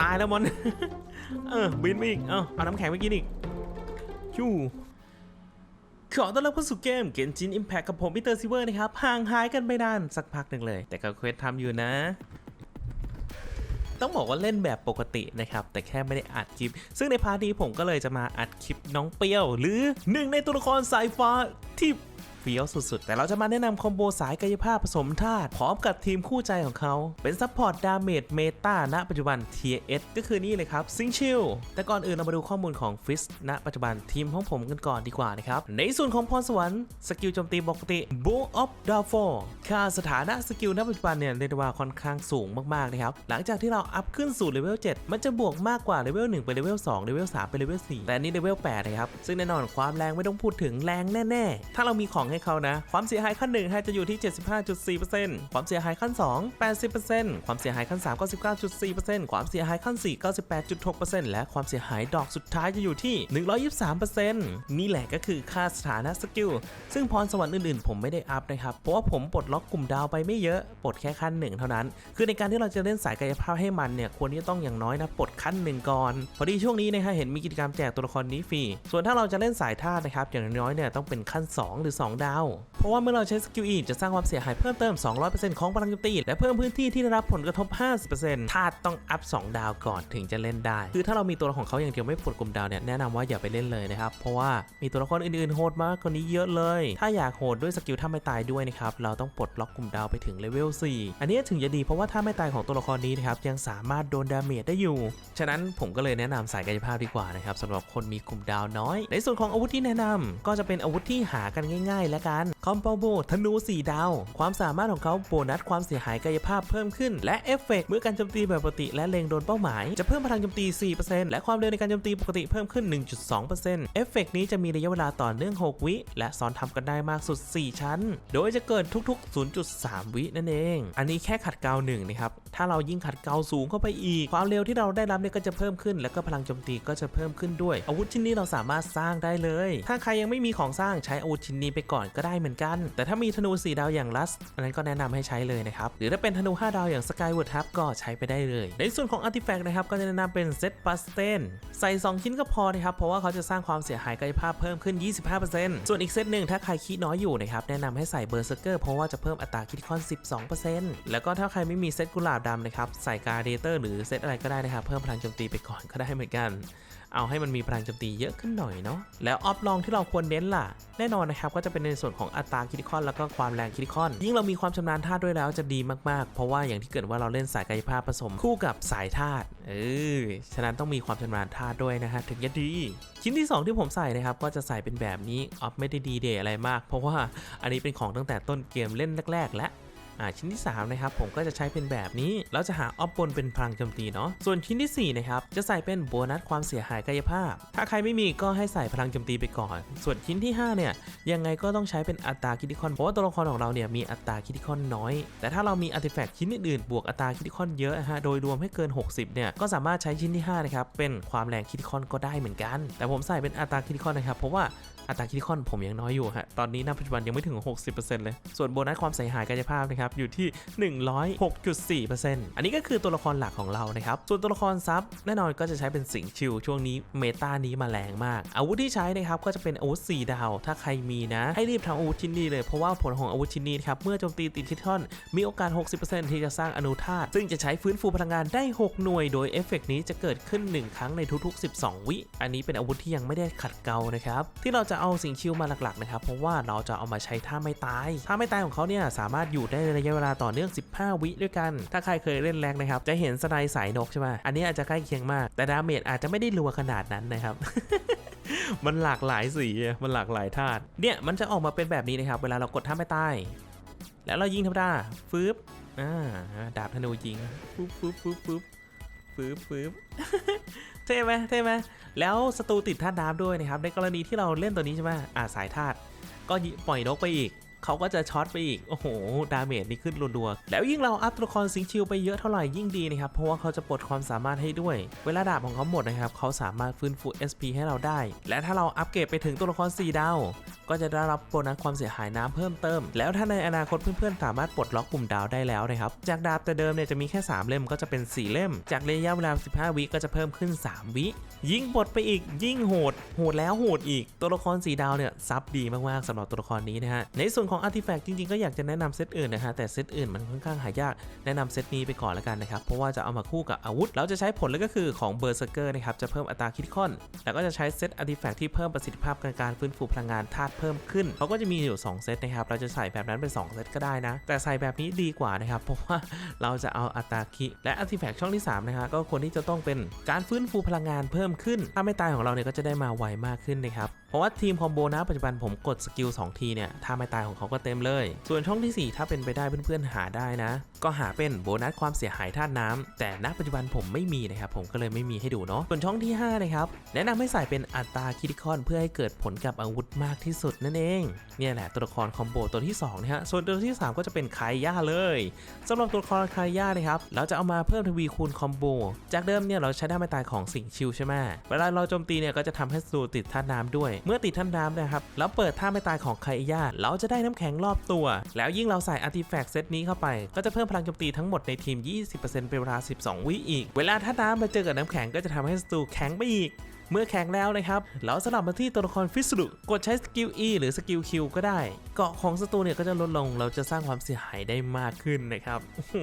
ตายแล้วมอน เออบินไปอีก เอาเอาน้ำแข็งไปกินอีก ชูขอต้อนรับเข้าสู่เกม Genshin Impact กับผมพีเตอร์ซิเวอร์นะครับ ห่างหายกันไปนานสักพักหนึ่งเลย แต่ก็เควสทำอยู่นะ ต้องบอกว่าเล่นแบบปกตินะครับ แต่แค่ไม่ได้อัดคลิป ซึ่งในพาร์ทนี้ผมก็เลยจะมาอัดคลิปน้องเปรี้ยว หรือหนึ่งในตัวละครสายฟ้าที่ เฟี้ยวสุดๆ แต่เราจะมาแนะนำคอมโบสายกายภาพผสมธาตุพร้อมกับทีมคู่ใจของเขา เป็นซัพพอร์ตดาเมจเมตาณปัจจุบัน TS ก็คือนี่เลยครับซิงชิลแต่ก่อนอื่นเรามาดูข้อมูลของฟิสณปัจจุบันทีมของผมกันก่อนดีกว่านะครับ ในส่วนของพรสวรรค์สกิลโจมตีปกติ Bull of d a f o r ค่าสถานะสกิลณปัจจุบันเนี่ยเรียกได้ว่าค่อนข้างสูงมากๆนะครับหลังจากที่เราอัพขึ้นสู่เลเวล7มันจะบวกมากกว่าเลเวล1ไปเลเวล2เลเวล3ไปเลเวล4แต่นนี่เลเวล8นะครับซึ่งแน่นอนความแรงไม่ต้องพูดถึงแรงแน่ ๆ ถ้าเรามีของให้เขานะ ความเสียหายขั้น1ให้จะอยู่ที่ 75.4%ความเสียหายขั้น 2 80%ความเสียหายขั้น 3 99.4%ความเสียหายขั้น 4 98.6%และความเสียหายดอกสุดท้ายจะอยู่ที่ 123%นี่แหละก็คือค่าสถานะสกิลซึ่งพรสวรรค์อื่นๆ ผมไม่ได้อัพนะครับ เพราะว่าผมปลดล็อกกลุ่มดาวไปไม่เยอะ ปลดแค่ขั้นหนึ่งเท่านั้น คือในการที่เราจะเล่นสายกายภาพให้มันเนี่ย ควรที่จะต้องอย่างน้อยนะ ปลดขั้นหนึ่งก่อน พอดีช่วงนี้นะฮะ เห็นมีกิจกรรมแจกตัวละครนี้ฟรี ส่วนถ้าเราจะเล่นสายธาตุนะครับ อย่างน้อยเนี่ยต้องเป็นขั้น 2 หรือ 2ดาว เพราะว่าเมื่อเราใช้สกิลอีจะสร้างความเสียหายเพิ่มเติม 200%ของพลังโจมตีและเพิ่มพื้นที่ที่ได้รับผลกระทบ 50%ธาตุต้องอัพ 2 ดาวก่อนถึงจะเล่นได้ คือถ้าเรามีตัวละครของเขาอย่างเดียวไม่ปลดกลุ่มดาวเนี่ยแนะนำว่าอย่าไปเล่นเลยนะครับ เพราะว่ามีตัวละครอื่นๆโหดมากกว่านี้เยอะเลย ถ้าอยากโหดด้วยสกิลถ้าไม่ตายด้วยนะครับเราต้องปลดล็อกกลุ่มดาวไปถึงเลเวล 4 อันนี้ถึงจะดีเพราะว่าถ้าไม่ตายของตัวละครนี้นะครับยังสามารถโดนดาเมจได้อยู่ ฉะนั้นผมก็เลยแนะนำสายกายภาพดีกว่านะครับสำหรับคนมีกลุ่มดาวน้อย ในส่วนของอาวุธที่แนะนำก็จะเป็นอาวุธที่หากันง่าย ๆแล้วกัน คอมโบโบธนู 4 ดาว ความสามารถของเขาโบนัสความเสียหายกายภาพเพิ่มขึ้น และเอฟเฟกต์เมื่อการโจมตีแบบปกติและเล็งโดนเป้าหมาย จะเพิ่มพลังโจมตี 4%และความเร็วในการโจมตีปกติเพิ่มขึ้น 1.2%เอฟเฟกต์นี้จะมีระยะเวลาต่อเนื่อง 6 วิ และซ้อนทำกันได้มากสุด 4 ชั้น โดยจะเกิดทุกๆ 0.3 วินั่นเอง อันนี้แค่ขัดเกลาหนึ่งนะครับ ถ้าเรายิ่งขัดเกลาสูงเข้าไปอีก ความเร็วที่เราได้รับเนี่ยก็จะเพิ่มขึ้น แล้วก็พลังโจมตีก็จะเพิ่มขึ้นด้วย อาวุธชิ้นนี้เราสามารถสร้างได้เลย ถ้าใครยังไม่มีของสร้างใช้อาวุธชิ้นนี้ไปก่อนก็ได้เหมือนกัน แต่ถ้ามีธนู 4 ดาวอย่างลัสอันนั้นก็แนะนำให้ใช้เลยนะครับ หรือถ้าเป็นธนู 5 ดาวอย่างสกายวูดทับก็ใช้ไปได้เลย ในส่วนของอาร์ติแฟกต์นะครับก็จะแนะนำเป็นเซตปัสเตนใส่ 2 ชิ้นก็พอนะครับเพราะว่าเขาจะสร้างความเสียหายกายภาพเพิ่มขึ้น 25%ส่วนอีกเซตหนึ่งถ้าใครคิดน้อยอยู่นะครับแนะนำให้ใส่เบอร์เซอร์เกอร์เพราะว่าจะเพิ่มอัตราคิดคอน 12%แล้วก็ถ้าใครไม่มีเซตกุหลาบดำนะครับใส่การเดเตอร์หรือเซตอะไรก็ได้นะครับเพิ่มพลังโจมตีไปก่อนก็ได้เหมือนกัน เอาให้มันมีพลังโจมตีเยอะขึ้นหน่อยเนาะแล้วออฟลองที่เราควรเน้นล่ะ แน่นอนนะครับก็จะเป็นในส่วนของอัตราคิติคอนแล้วก็ความแรงคิติคอน ยิ่งเรามีความชำนาญธาตุด้วยแล้วจะดีมากๆ เพราะว่าอย่างที่เกิดว่าเราเล่นสายกายภาพผสมคู่กับสายธาตุเออฉะนั้นต้องมีความชำนาญธาตุด้วยนะฮะถึงจะดี ชิ้นที่ 2 ที่ผมใส่นะครับก็จะใส่เป็นแบบนี้ออฟไม่ได้ดีเดย์อะไรมาก เพราะว่าอันนี้เป็นของตั้งแต่ต้นเกมเล่นแรก ๆ และ ชิ้นที่3นะครับผมก็จะใช้เป็นแบบนี้แล้วจะหาออฟบนเป็นพลังโจมตีเนาะส่วนชิ้นทีสี่4นะครับจะใส่เป็นโบนัสความเสียหายกายภาพ ถ้าใครไม่มีก็ให้ใส่พลังโจมตีไปก่อน ส่วนชิ้นที่5เนี่ยยังไงก็ต้องใช้เป็นอัตราคิติคอนเพราะว่าตัวละครของเราเนี่ยมีอัตราคิติคอนน้อย แต่ถ้าเรามีอาร์ติแฟกต์ชิ้นอื่นๆบวกอัตราคิติคอนเยอะนะฮะโดยรวมให้เกิน 60เนี่ยก็สามารถใช้ชิ้นที่5นะครับเป็นความแรงคิติคอนก็ได้เหมือนกัน แต่ผมใส่เป็นอัตราคิติคอนนะครับเพราะว่าอัตราคิติคอนผมยังน้อยอยู่ฮะ ตอนนี้ณปัจจุบันยังไม่ถึง 60%เลย ส่วนโบนัสความเสียหายกายภาพนะครับอยู่ที่ 106.4%อันนี้ก็คือตัวละครหลักของเรานะครับ ส่วนตัวละครซับแน่นอนก็จะใช้เป็นสิงชิวช่วงนี้เมตานี้มาแรงมาก อาวุธที่ใช้นะครับก็จะเป็นอาวุธ4ดาว ถ้าใครมีนะ ให้รีบทำอาวุธชิ้นนี้เลยเพราะว่าผลของอาวุธชิ้นนี้นะครับเมื่อโจมตีติดคิติคอนมีโอกาส 60%ที่จะสร้างอนุธาตุซึ่งจะใช้ฟื้นฟูพลังงานได้ 6 หน่วย โดยเอฟเฟกต์นี้จะเกิดขึ้น 1 ครั้งในทุกๆ 12 วิ อันนี้เป็นอาวุธที่ยังไม่ได้ขัดเกลานะครับที่เราจะจะเอาสิงชิวมาหลักๆนะครับเพราะว่าเราจะเอามาใช้ท่าไม่ตายท่าไม่ตายของเขาเนี่ยสามารถอยู่ได้ในระยะเวลาต่อเนื่อง 15 วิด้วยกัน ถ้าใครเคยเล่นแรงนะครับจะเห็นสไนด์สายนกใช่ไหมอันนี้อาจจะใกล้เคียงมาก แต่ดาเมจอาจจะไม่ได้รัวขนาดนั้นนะครับมันหลากหลายสีมันหลากหลายธาตุเนี่ยมันจะออกมาเป็นแบบนี้นะครับเวลาเรากดท่าไม่ตายแล้วเรายิงธรรมดาฟืบอ่าดาบธนูยิง ฟืบฟืบฟืบฟืบฟืบฟืบ เท่ไหมเท่ไหมแล้วศัตรูติดธาตุน้ำด้วยนะครับในกรณีที่เราเล่นตัวนี้ใช่ไหมอ่าสายธาตุก็ปล่อยนกไปอีก เขาก็จะช็อตไปอีก โอ้โห ดาเมจนี่ขึ้นรัวๆ แล้วยิ่งเราอัพตัวละครสิงชิวไปเยอะเท่าไหร่ยิ่งดีนะครับ เพราะว่าเขาจะปลดความสามารถให้ด้วย เวลาดาบของเขาหมดนะครับ เขาสามารถฟื้นฟู SP ให้เราได้ และถ้าเราอัปเกรดไปถึงตัวละคร 4 ดาว ก็จะได้รับโบนัสความเสียหายน้ำเพิ่มเติม แล้วถ้าในอนาคตเพื่อนๆ สามารถปลดล็อกปุ่มดาวได้แล้วนะครับ จากดาบแต่เดิมเนี่ยจะมีแค่ 3 เล่มก็จะเป็น 4 เล่ม จากระยะเวลา 15 วิก็จะเพิ่มขึ้น 3 วิ ยิ่งปลดไปอีกยิ่งโหด โหดแล้วโหดอีก ตัวละครสีดาวเนี่ยซับดีมากๆสำหรับตัวละครนี้นะฮะ ในส่วนของอาร์ติแฟกต์จริงๆ ก็อยากจะแนะนำเซตอื่นนะฮะ แต่เซตอื่นมันค่อนข้างหายาก แนะนำเซตนี้ไปก่อนแล้วกันนะครับ เพราะว่าจะเอามาคู่กับอาวุธเราจะใช้ผลเลยก็คือของเบอร์เซอร์เกอร์นะครับ จะเพิ่มอัตราคิดคอน แล้วก็จะใช้เซตอาร์ติแฟกต์ที่เพิ่มประสิทธิภาพการการฟื้นฟูพลังงานธาตุเพิ่มขึ้นเขาก็จะมีอยู่ 2 เซตนะครับ เราจะใส่แบบนั้นเป็น2เซตก็ได้นะ แต่ใส่แบบนี้ดีกว่านะครับ เพราะว่าเราจะเอาอัตราคิและอาร์ติแฟกต์ช่องที่3นะฮะก็ควรที่จะต้องเป็นการฟื้นฟูพลังงานเพิ่มขึ้น ถ้าไม่ตายของเราเนี่ยก็จะได้มาไวมากขึ้นนะครับ เพราะว่าทีมคอมโบนะปัจจุบันผมกดสกิล2ทีเนี่ยถ้าไม่ตายของเขาก็เต็มเลย ส่วนช่องทีสี่ 4 ถ้าเป็นไปได้เพื่อนๆหาได้นะ ก็หาเป็นโบนัสความเสียหายธาตุน้ำแต่ณปัจจุบันผมไม่มีนะครับผมก็เลยไม่มีให้ดูเนาะส่วนช่องที่5นะครับแนะนำให้ใส่เป็นอัตราคิดิคอนเพื่อให้เกิดผลกับอาวุธมากที่สุดนั่นเองเนี่ยแหละตัวละครคอมโบตัวที่2นะฮะส่วนตัวที่ 3 ก็จะเป็นไคย่าเลยสำหรับตัวละครไคย่านะครับเราจะเอามาเพิ่มทวีคูณคอมโบจากเดิมเนี่ยเราใช้ด้ไม่ตายของสิงชิวใช่ไหมเวลาเราโจมตีเนี่ยก็จะทำให้ศัตรูติดธาตุน้ำด้วย เมื่อติดธาตุน้ำนะครับแล้วเปิดท่าไม่ตายของไคย่าเราจะได้น้ำแข็งรอบตัว แล้วยิ่งเราใส่อาร์ติแฟกต์เซตนี้เข้าไป ก็จะเพิ่มพลังโจมตีทั้งหมดในทีม 20%เป็นเวลา 12 วิอีก เวลาถ้าน้ำมาเจอกับน้ำแข็งก็จะทำให้ศัตรูแข็งไปอีก เมื่อแข็งแล้วนะครับ เราสลับมาที่ตัวละครฟิสรุกดใช้สกิล E หรือสกิล Q ก็ได้ เกาะของศัตรูเนี่ยก็จะลดลง เราจะสร้างความเสียหายได้มากขึ้นนะครับ โอ้โห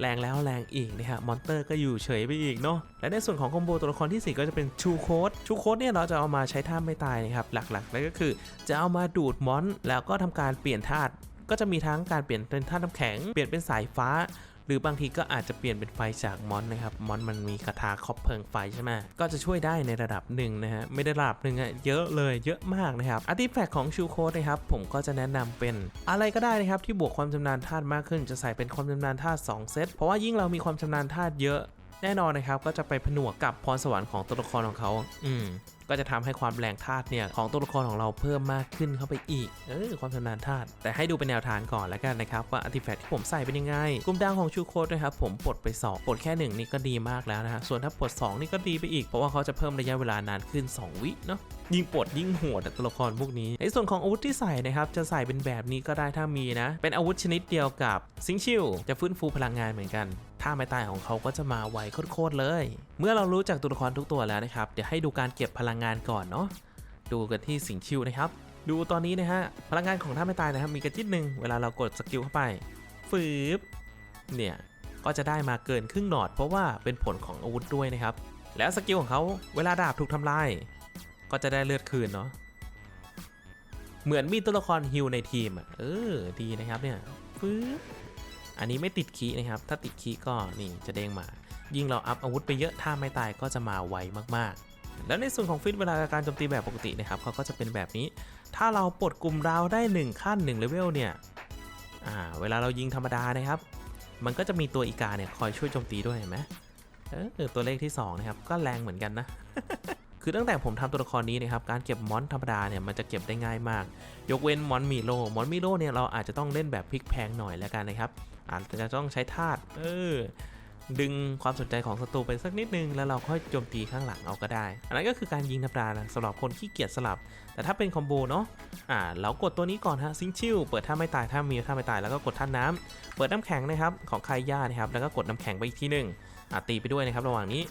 แรงแล้วแรงอีกนะครับมอนเตอร์ก็อยู่เฉยไปอีกเนาะ และในส่วนของคอมโบตัวละครที่ 4 ก็จะเป็นชูโคดชูโคดเนี่ยเราจะเอามาใช้ท่าไม่ตายนะครับ หลักๆแล้วก็คือจะเอามาดูดมอน แล้วก็ทำการเปลี่ยนธาตุก็จะมีทั้งการเปลี่ยนเป็นธาตุน้ำแข็ง เปลี่ยนเป็นสายฟ้า หรือบางทีก็อาจจะเปลี่ยนเป็นไฟจากมอนนะครับมอนมันมีคาถาครอบเพลิงไฟใช่ไหมก็จะช่วยได้ในระดับหนึ่งนะฮะไม่ได้ระดับหนึ่งอะเยอะเลยเยอะมากนะครับอาร์ติแฟกต์ของชูโคดนะครับผมก็จะแนะนำเป็นอะไรก็ได้นะครับที่บวกความชำนาญธาตุมากขึ้น จะใส่เป็นความชำนาญธาตุ2เซตเพราะว่ายิ่งเรามีความชำนาญธาตุเยอะ แน่นอนนะครับก็จะไปผนวกกับพรสวรรค์ของตัวละครของเขา อืมก็จะทำให้ความแรงธาตุเนี่ยของตัวละครของเราเพิ่มมากขึ้นเข้าไปอีก เออความชำนาญธาตุแต่ให้ดูเป็นแนวทางก่อนแล้วกันนะครับ ว่าอาร์ติแฟกต์ที่ผมใส่เป็นยังไง กลุ่มดาวของชูโคดนะครับผมปลดไป 2 ปลดแค่ 1 นี่ก็ดีมากแล้วนะฮะ ส่วนถ้าปลด 2 นี่ก็ดีไปอีก เพราะว่าเขาจะเพิ่มระยะเวลานานขึ้น 2 วิเนาะยิ่งปลดยิ่งโหดตัวละครพวกนี้ ในส่วนของอาวุธที่ใส่นะครับ จะใส่เป็นแบบนี้ก็ได้ถ้ามีนะ เป็นอาวุธชนิดเดียวกับซิงชิลจะฟื้นฟูพลังงานเหมือนกัน ท่าไม้ตายของเขาก็จะมาไวโคตรเลย เมื่อเรารู้จักตัวละครทุกตัวแล้วนะครับ เดี๋ยวให้ดูการเก็บพลังงานก่อนเนาะ ดูกันที่สิงชิวนะครับ ดูตอนนี้นะฮะ พลังงานของท่าไม่ตายนะครับ มีกระจิตหนึ่งเวลาเรากดสกิลเข้าไปฟืบเนี่ยก็จะได้มาเกินครึ่งหนอด เพราะว่าเป็นผลของอาวุธด้วยนะครับ แล้วสกิลของเขาเวลาดาบถูกทำลายก็จะได้เลือดคืนเนาะ เหมือนมีตัวละครฮิลในทีมอะ เออ ดีนะครับเนี่ยฟืบ อันนี้ไม่ติดคีนะครับ ถ้าติดคีก็นี่จะเด้งมา ยิ่งเราอัพอาวุธไปเยอะท่าไม่ตายก็จะมาไวมากๆ แล้วในส่วนของฟิตเวลาการโจมตีแบบปกตินะครับเขาก็จะเป็นแบบนี้ ถ้าเราปลดกลุ่มราวได้ 1 ขั้น1เลเวลเนี่ยอ่าเวลาเรายิงธรรมดานะครับ มันก็จะมีตัวอีกาเนี่ยคอยช่วยโจมตีด้วยเห็นไหมเออตัวเลขที่ 2 นะครับ ก็แรงเหมือนกันนะ คือตั้งแต่ผมทำตัวละครนี้นะครับ การเก็บมอนธรรมดาเนี่ยมันจะเก็บได้ง่ายมาก ยกเว้นมอนมีโลมอนมีโลเนี่ยเราอาจจะต้องเล่นแบบพลิกแพงหน่อยแล้วกันนะครับ อาจจะต้องใช้ธาตุเออดึงความสนใจของศัตรูไปสักนิดนึง แล้วเราค่อยโจมตีข้างหลังเอาก็ได้ อันนั้นก็คือการยิงธรรมดานสำหรับคนขี้เกียจสลับ แต่ถ้าเป็นคอมโบเนาะอ่าเรากดตัวนี้ก่อนฮะซิงชิลเปิดท่าไม่ตายถ้ามีท่าไม่ตายแล้วก็กดท่าน้ำเปิดน้ำแข็งนะครับของไคย่านะครับแล้วก็กดน้ำแข็งไปอีกทีหนึ่งอ่าตีไปด้วยนะครับระหว่างนี้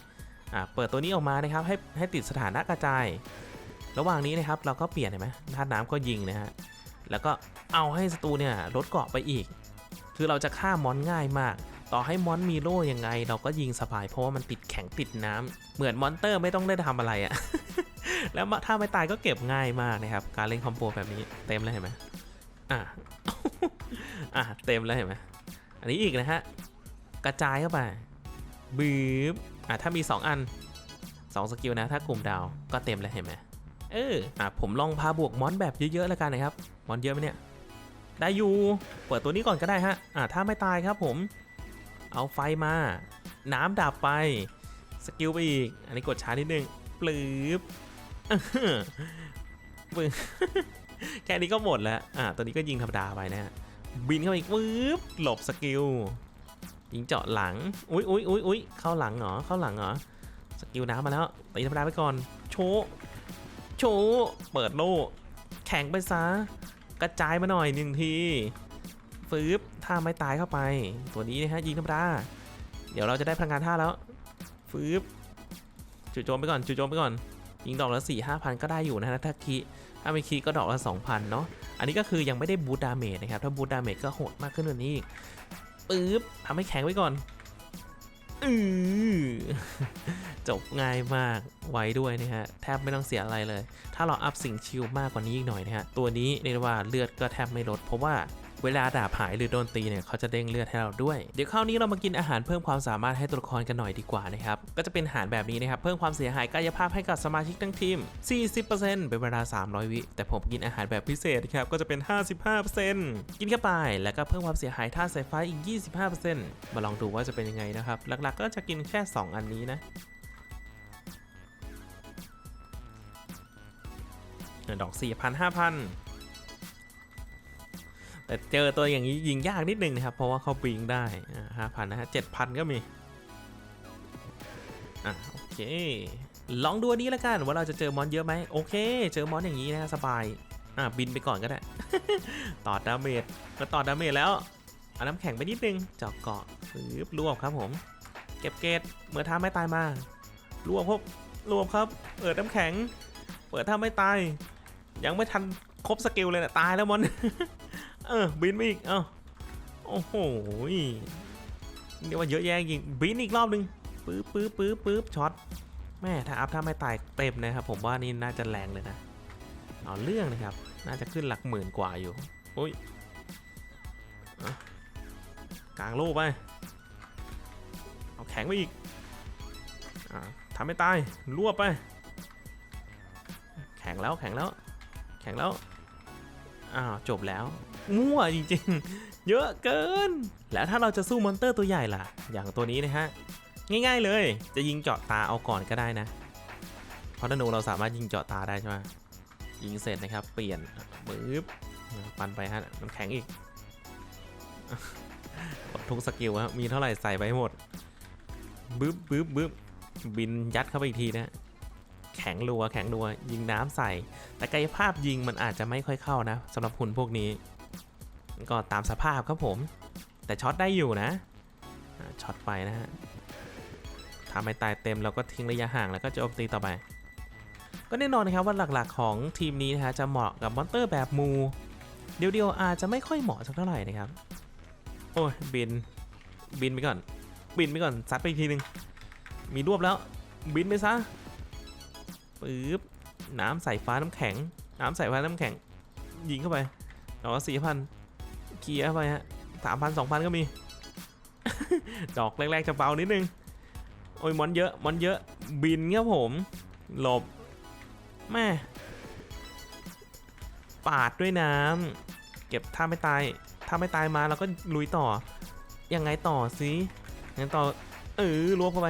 อ่าเปิดตัวนี้ออกมานะครับให้ให้ติดสถานะกระจาย ระหว่างนี้นะครับเราก็เปลี่ยนเห็นไหมท่าน้ำก็ยิงนะฮะแล้วก็เอาให้ศัตรูเนี่ยลดเกาะไปอีก คือเราจะฆ่ามอนง่ายมาก ต่อให้มอนมีโล่ยังไง เราก็ยิงสบายเพราะว่ามันติดแข็งติดน้ำเหมือนมอนเตอร์ไม่ต้องได้ทำอะไรอะ่ะ แล้วถ้าไม่ตายก็เก็บง่ายมากนะครับ การเล่นคอมโบแบบนี้เต็มเลยเห็นไหมอะอะเต็มแล้วเห็นไหมอันนี้อีกนะฮะกระจายเข้าไปบีบอะถ้ามี 2 อัน 2 สกิลนะ ถ้ากลุ่มดาวก็เต็มเลยเห็นไหมเอออะผมลองพาบวกมอนแบบเยอะๆแล้วกันนะครับมอนเยอะไหมเนี่ย ได้อยู่ เปิดตัวนี้ก่อนก็ได้ฮะ อ่าถ้าไม่ตายครับผม เอาไฟมา น้ำดับไป สกิลไปอีก อันนี้กดช้านิดนึง ปลืบอื้อหือปึ้งแค่นี้ก็หมดแล้ว อ่าตัวนี้ก็ยิงธรรมดาไปนะฮะ บินเข้าไปอีกปึ๊บ หลบสกิล ยิงเจาะหลัง อุ้ยอุ้ยอุ้ยอุ้ยเข้าหลังเหรอ เข้าหลังเหรอ สกิลน้ำมาแล้ว ตีธรรมดาไปก่อน โชว์โชว์เปิดโล่ แข็งไปซะ กระจายมาหน่อยหนึ่งทีฟืบถ้าไม่ตายเข้าไป ตัวนี้นะฮะยิงธรรมดาเดี๋ยวเราจะได้พลังงานท่าแล้วฟืบจู่โจมไปก่อนจู่โจมไปก่อนยิงดอกละสี่ห้าพันก็ได้อยู่นะฮะถ้าคีถ้าไม่คีก็ดอกละสองพันเนาะอันนี้ก็คือยังไม่ได้บูตดาเมจนะครับถ้าบูตดาเมจก็โหดมากขึ้นกว่านี้อีกปึ๊บทำให้แข็งไว้ก่อนอือ จบง่ายมากไวด้วยนะฮะแทบไม่ต้องเสียอะไรเลย ถ้าเราอัพสิ่งชิลมากกว่านี้อีกหน่อยนะฮะตัวนี้เรียกว่าเลือดก็แทบไม่ลด เพราะว่าเวลาดาบหายหรือโดนตีเนี่ยเขาจะเด้งเลือดให้เราด้วย เดี๋ยวคราวนี้เรามากินอาหารเพิ่มความสามารถให้ตัวละครกันหน่อยดีกว่านะครับ ก็จะเป็นอาหารแบบนี้นะครับ เพิ่มความเสียหายกายภาพให้กับสมาชิกทั้งทีม 40%เป็นเวลา 300 วิ แต่ผมกินอาหารแบบพิเศษนะครับ ก็จะเป็น 55%กินเข้าไปแล้วก็เพิ่มความเสียหายท่าสายฟ้าอีก 25%มาลองดูว่าจะเป็นยังไงนะครับ หลักๆ ก็จะกินแค่ 2 อันนี้นะ เออดอกสี่พันห้าพันแต่เจอตัวอย่างนี้ยิงยากนิดนึงนะครับ เพราะว่าเขาปิงได้ห้าพันนะฮะเจ็ดพันก็มี อะโอเค ลองดูอันนี้แล้วกันว่าเราจะเจอมอนเยอะไหมโอเค เจอมอนอย่างนี้นะสบาย อะบินไปก่อนก็ได้ ต่อดาเมจก็ต่อดาเมจแล้วเอาน้ำแข็งไปนิดนึงเจาะเกาะปึ๊บรวบครับผม เก็บเกตเมื่อท้าไม่ตายมารวบพบรวบครับ เปิดน้ำแข็ง เปิดถ้าไม่ตาย ยังไม่ทันครบสกิลเลยนะตายแล้วมอน เออบินไปอีก เอ้า โอ้โหเรียกว่าเยอะแยะจริงบินอีกรอบนึงปื๊บปื๊บปื๊บปื๊บช็อต แม่ถ้าอัพถ้าไม่ตายเต็มนะครับ ผมว่านี่น่าจะแรงเลยนะ เอาเรื่องนะครับ น่าจะขึ้นหลักหมื่นกว่าอยู่อุ้ยกลางโลกไป เอาแข็งไปอีกอทำไม่ตายรวบไป แข็งแล้วแข็งแล้ว แข็งแล้ว อ้าวจบแล้ว มั่วจริงๆ เยอะเกิน แล้วถ้าเราจะสู้มอนเตอร์ตัวใหญ่ล่ะ อย่างตัวนี้นะฮะ ง่ายๆเลย จะยิงเจาะตาเอาก่อนก็ได้นะ เพราะธนูเราสามารถยิงเจาะตาได้ใช่ไหมยิงเสร็จนะครับ เปลี่ยนปึ๊บปันไปฮะมันแข็งอีกทุกสกิลฮะมีเท่าไหร่ใส่ไปให้หมดบึ๊บบึ๊บบึ๊บบินยัดเข้าไปอีกทีนะ แข็งรัวแข็งรัวยิงน้ำใส่ แต่กายภาพยิงมันอาจจะไม่ค่อยเข้านะสำหรับหุ่นพวกนี้ ก็ตามสภาพครับผม แต่ช็อตได้อยู่นะช็อตไปนะฮะทำให้ตายเต็มแล้วก็ทิ้งระยะห่างแล้วก็โจมตีต่อไป ก็แน่นอนนะครับว่าหลักๆของทีมนี้นะฮะจะเหมาะกับมอนเตอร์แบบมูเดียวๆอาจจะไม่ค่อยเหมาะสักเท่าไหร่นะครับ โอ้ยบินบินไปก่อน บินไปก่อนซัดไปอีกทีหนึ่งมีรวบแล้ว บินไปซะ ปึ๊บน้ำใส่ฟ้าน้ำแข็ง น้ำใส่ฟ้าน้ำแข็ง ยิงเข้าไปดอกสี่พันเคลียร์เข้าไปฮะสามพันสองพันก็มี ดอกแรกๆจะเบานิดนึง โอ้ยมอนเยอะมอนเยอะบินครับผม หลบแม่ปาดด้วยน้ำเก็บถ้าไม่ตายถ้าไม่ตายมาเราก็ลุยต่อ ยังไงต่อสิยังต่อเออรวบเข้าไป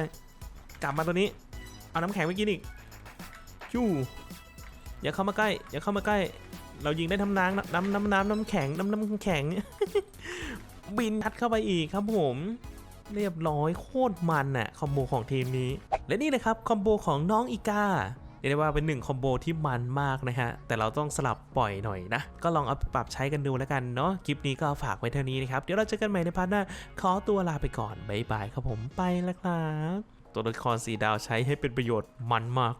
กลับมาตัวนี้ เอาน้ำแข็งไปกินอีก ชู่อย่าเข้ามาใกล้ อย่าเข้ามาใกล้ เรายิงได้ทำน้ำน้ำน้ำน้ำน้ำแข็งน้ำน้ำแข็งบินยัดเข้าไปอีกครับผมเรียบร้อยโคตรมันน่ะคอมโบของทีมนี้ และนี่นะครับคอมโบของน้องอีกาเรียกได้ว่าเป็นหนึ่งคอมโบที่มันมากนะฮะแต่เราต้องสลับปล่อยหน่อยนะ ก็ลองเอาปปรับใช้กันดูแล้วกันเนาะคลิปนี้ก็ฝากไว้เท่านี้นะครับ เดี๋ยวเราเจอกันใหม่ในพาร์ทหน้า ขอตัวลาไปก่อน บ๊ายบายครับผมไปแล้วครับ ตัวละครสีดาวใช้ให้เป็นประโยชน์มันมาก